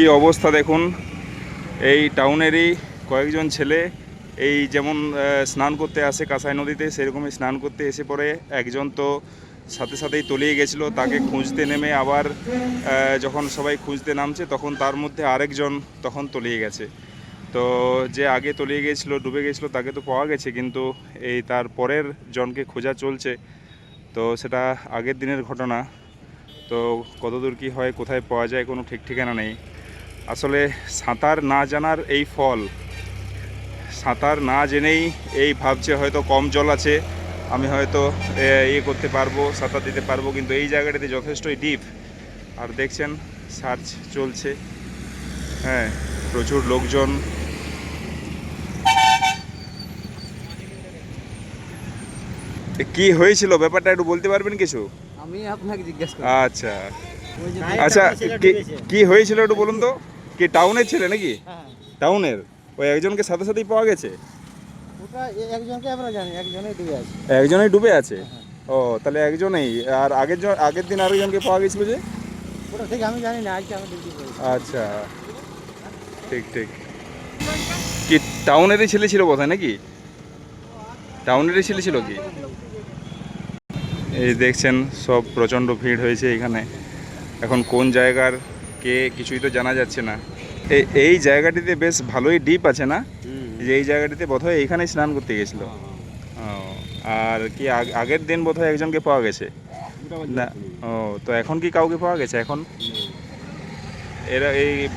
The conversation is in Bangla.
কি অবস্থা দেখুন? এই টাউনেরই কয়েকজন ছেলে এই যেমন স্নান করতে আসে কাঁসাই নদীতে, সেরকমই স্নান করতে এসে পরে একজন তো সাথে সাথেই তলিয়ে গেছিল, তাকে খুঁজতে নেমে আবার যখন সবাই খুঁজতে নামছে, তখন তার মধ্যে আরেকজন তখন তলিয়ে গেছে। তো যে আগে তলিয়ে গেছিল, ডুবে গেছিল, তাকে তো পাওয়া গেছে, কিন্তু এই তার পরের জনকে খোঁজা চলছে। তো সেটা আগের দিনের ঘটনা। তো কতদূর কি হয়, কোথায় পাওয়া যায়, কোনো ঠিক ঠিকানা নেই। আসলে সাঁতার না জানার এই ফল সাঁতার না জেনেই এই ভাবছে হয়তো কম জল আছে আমি হয়তো এ, ইয়ে করতে পারব সাঁতার দিতে পারব কিন্তু এই জায়গাটাতে যথেষ্টই ডিপ আর দেখছেন সার্চ চলছে। হ্যাঁ প্রচুর লোকজন। কি হয়েছিল? ব্যাপারটা একটু বলতে পারবেন কিছু? আমি আপনাকে জিজ্ঞেস আচ্ছা। আচ্ছা কি হয়েছিল একটু বলুন তো? কি টাউনের ছেলে নাকি? হ্যাঁ। টাউনের ওই একজনকে সাথে সাথেই পাওয়া গেছে? ওটা একজনকে আমরা জানি একজনেই ডুবে আছে। একজনেই ডুবে আছে? ও তাহলে একজনেই। আর আগের আগের দিন আরেকজনকে পাওয়া গেছিল যে? ওটা ঠিক আমি জানি না আজকে আমি ডিউটি করি আচ্ছা। ঠিক ঠিক। কি টাউনেরই ছেলে ছিল বোধহয় নাকি? টাউনেরই ছেলে ছিল কি? এই দেখছেন সব প্রচণ্ড ভিড় হয়েছে এখানে। এখন কোন জায়গার কে কিছুই তো জানা যাচ্ছে না। এই এই জায়গাটিতে বেশ ভালোই ডিপ আছে না? যে এই জায়গাটিতে বোধহয় এইখানে স্নান করতে গেছিল। আর কি আগ- আগের দিন বোধহয় একজনকে পাওয়া গেছে? না ও তো এখন কি কাউকে পাওয়া গেছে এখন? এরা এই